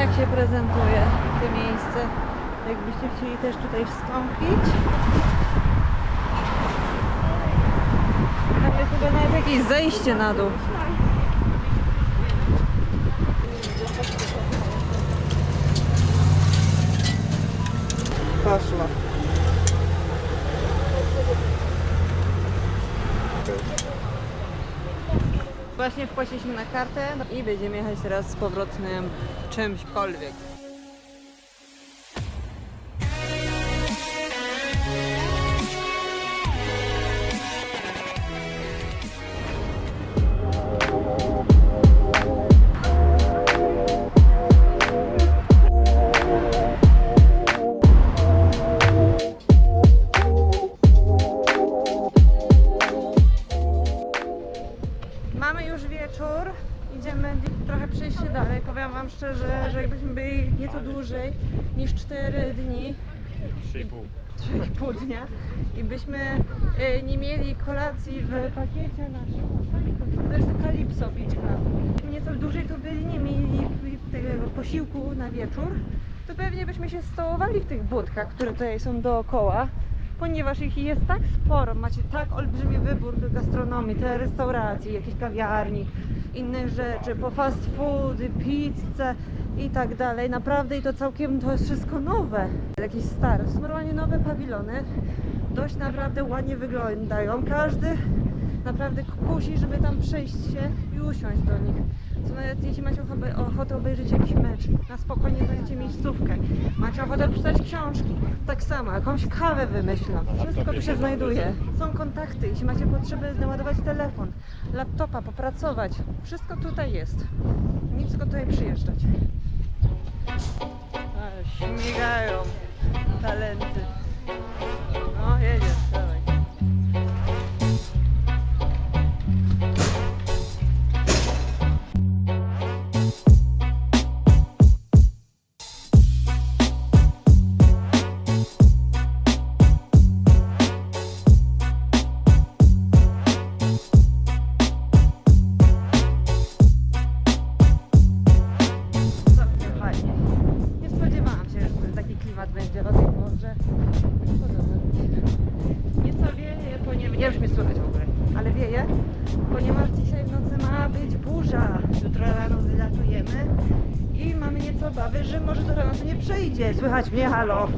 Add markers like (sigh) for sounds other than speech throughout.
Tak się prezentuje to miejsce. Jakbyście chcieli też tutaj wstąpić. Tam jest chyba nawet jakieś zejście na dół. Poszło. Właśnie wpłaciliśmy na kartę i będziemy jechać teraz z powrotnym czymśkolwiek. 3,5. 3,5 dnia i byśmy y, nie mieli kolacji w pakiecie naszym. To jest Calypso Beach Club. Nieco dłużej tu byli, nie mieli tego posiłku na wieczór, to pewnie byśmy się stołowali w tych budkach, które tutaj są dookoła. Ponieważ ich jest tak sporo, macie tak olbrzymi wybór gastronomii, te restauracji, jakieś kawiarni, innych rzeczy, po fast foody, pizze i tak dalej. Naprawdę i to całkiem to jest wszystko nowe. Jakieś stare, są normalnie nowe pawilony. Dość naprawdę ładnie wyglądają. Każdy naprawdę kusi, żeby tam przejść się i usiąść do nich. Co nawet jeśli macie ochotę, obejrzeć jakiś mecz, na spokojnie znajdziecie miejscówkę. Macie ochotę przeczytać książki, tak samo, jakąś kawę wymyślam. Wszystko tu się znajduje. Są kontakty, jeśli macie potrzeby naładować telefon, laptopa, popracować. Wszystko tutaj jest. Nie tylko tutaj przyjeżdżać. Śmigają talenty. No, jedziesz, będzie o tej porze. Nieco wieje, ponieważ... Nie już mnie słychać w ogóle, ale wieje, ponieważ dzisiaj w nocy ma być burza. Jutro rano wylatujemy i mamy nieco obawy, że może to rano to nie przejdzie. Słychać mnie, halo?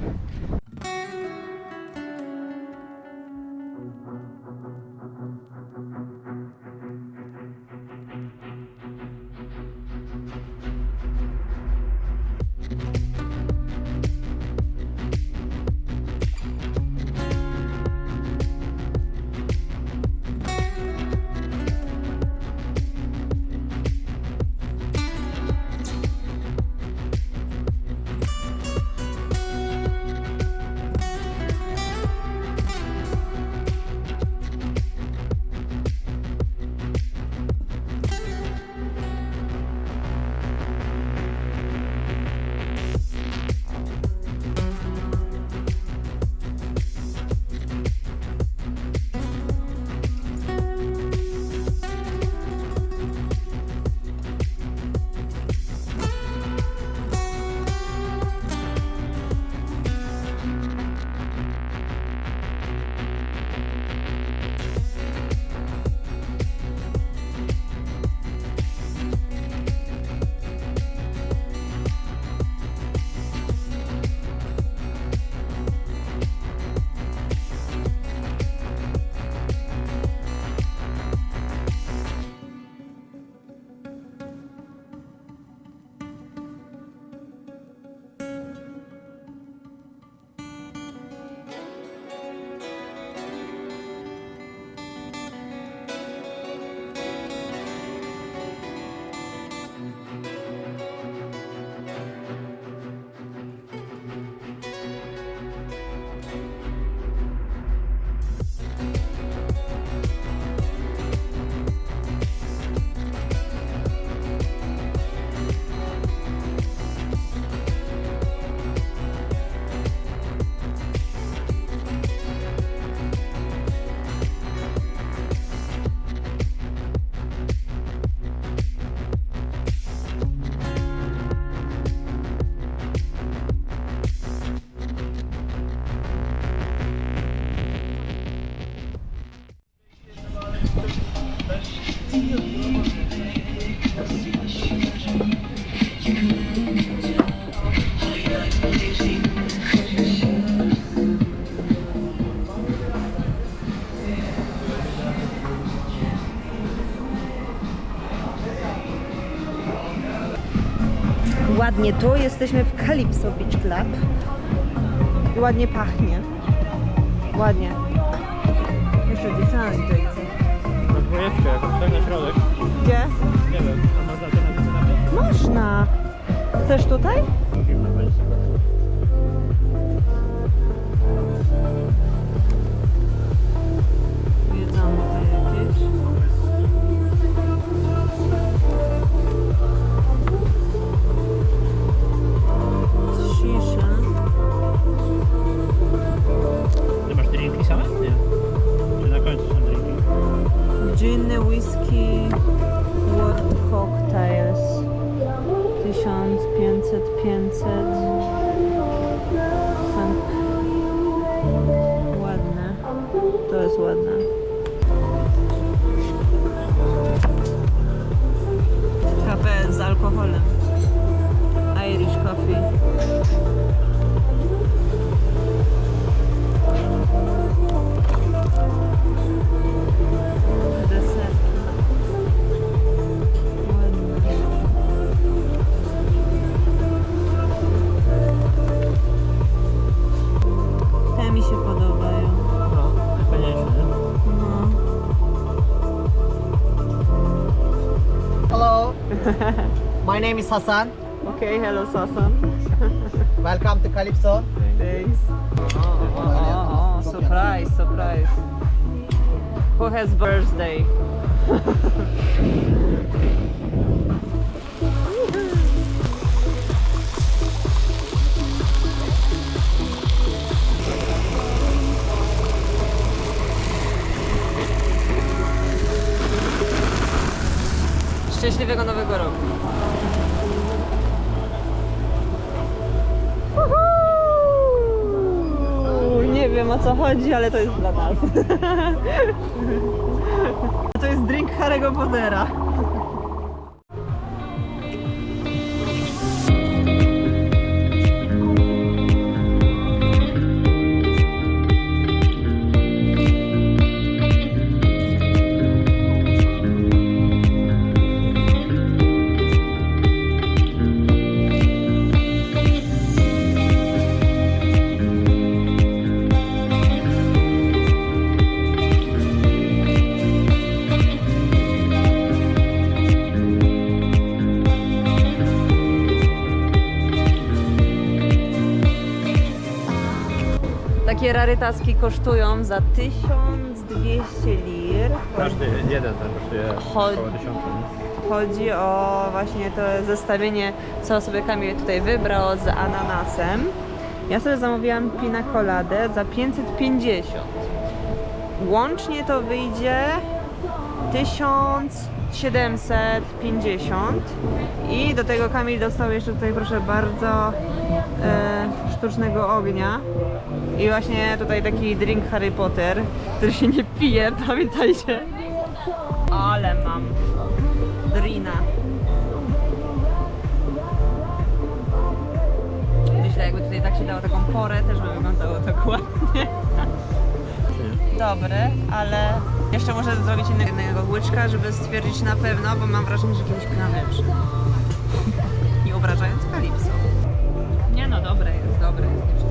Ładnie tu. Jesteśmy w Calypso Beach Club. I ładnie pachnie. Ładnie. Jeszcze dziewczyna tutaj dwójeczkę jakąś, tak na środek. Gdzie? Nie wiem, a można alternatywę na placu? Można. Chcesz tutaj? 1500, 500. Są ładne. To jest ładne. Kafe z alkoholem. Irish coffee. My name is Hassan. Okay, hello Sasan. (laughs) Welcome to Calypso. Thanks. Oh, oh, oh, surprise, surprise. Who has birthday? (laughs) Szczęśliwego Nowego Roku. Nie wiem o co chodzi, ale to jest dla nas. (laughs) To jest drink Harry'ego Pottera. Takie rarytaski kosztują za 1200 lir. Każdy jeden tam kosztuje Chodź. około? Chodzi o właśnie to zestawienie, co sobie Kamil tutaj wybrał z ananasem. Ja sobie zamówiłam pina coladę za 550. Łącznie to wyjdzie 1750 i do tego Kamil dostał jeszcze tutaj proszę bardzo e, sztucznego ognia i właśnie tutaj taki drink Harry Potter, który się nie pije, (laughs) pamiętajcie. Ale mam drina. Myślę, jakby tutaj tak się dało taką porę, też by wyglądało tak ładnie. (laughs) Dobry, ale jeszcze muszę zrobić innego, łyczka, żeby stwierdzić na pewno, bo mam wrażenie, że kiedyś piłam lepszy. (laughs) Nie obrażając Kalipso. Nie no, dobre jest, dobre jest,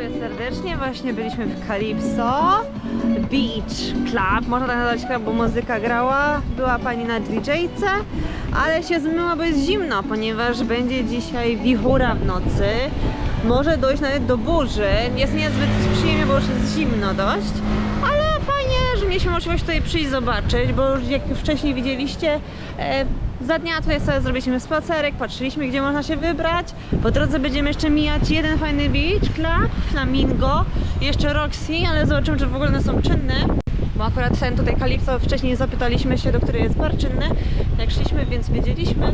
przesadzaj. serdecznie. Właśnie byliśmy w Calypso Beach Club. Można tak nazwać club, bo muzyka grała. Była pani na DJ-ce, ale się zmyła, bo jest zimno, ponieważ będzie dzisiaj wichura w nocy. Może dojść nawet do burzy. Jest niezbyt przyjemnie, bo już jest zimno dość. Mieliśmy możliwość tutaj przyjść zobaczyć, bo jak już wcześniej widzieliście, e, za dnia tutaj sobie zrobiliśmy spacerek, patrzyliśmy gdzie można się wybrać. Po drodze będziemy jeszcze mijać jeden fajny beach club, Flamingo, jeszcze Roxy, ale zobaczymy czy w ogóle one są czynne. Bo akurat ten tutaj Kalipso wcześniej zapytaliśmy się, do której jest bar czynny, jak szliśmy, więc wiedzieliśmy.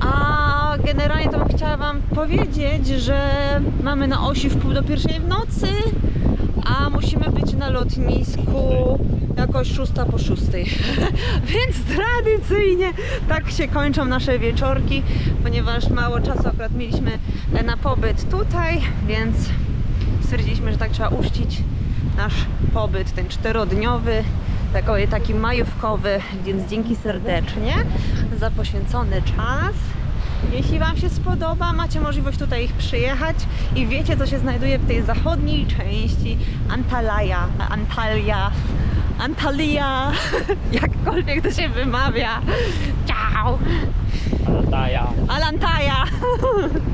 A generalnie to bym chciała Wam powiedzieć, że mamy na osi w pół do pierwszej w nocy, a musimy być na lotnisku jakoś szósta po szóstej. (laughs) Więc tradycyjnie tak się kończą nasze wieczorki, ponieważ mało czasu akurat mieliśmy na pobyt tutaj, więc stwierdziliśmy, że tak trzeba uczcić nasz pobyt, ten czterodniowy, taki, taki majówkowy, więc dzięki serdecznie za poświęcony czas. Jeśli Wam się spodoba, macie możliwość tutaj ich przyjechać i wiecie, co się znajduje w tej zachodniej części Antalya, Antalya, Antalya, (laughs) jakkolwiek to się wymawia. Ciao! Ale ta ja. Alantaja! (laughs)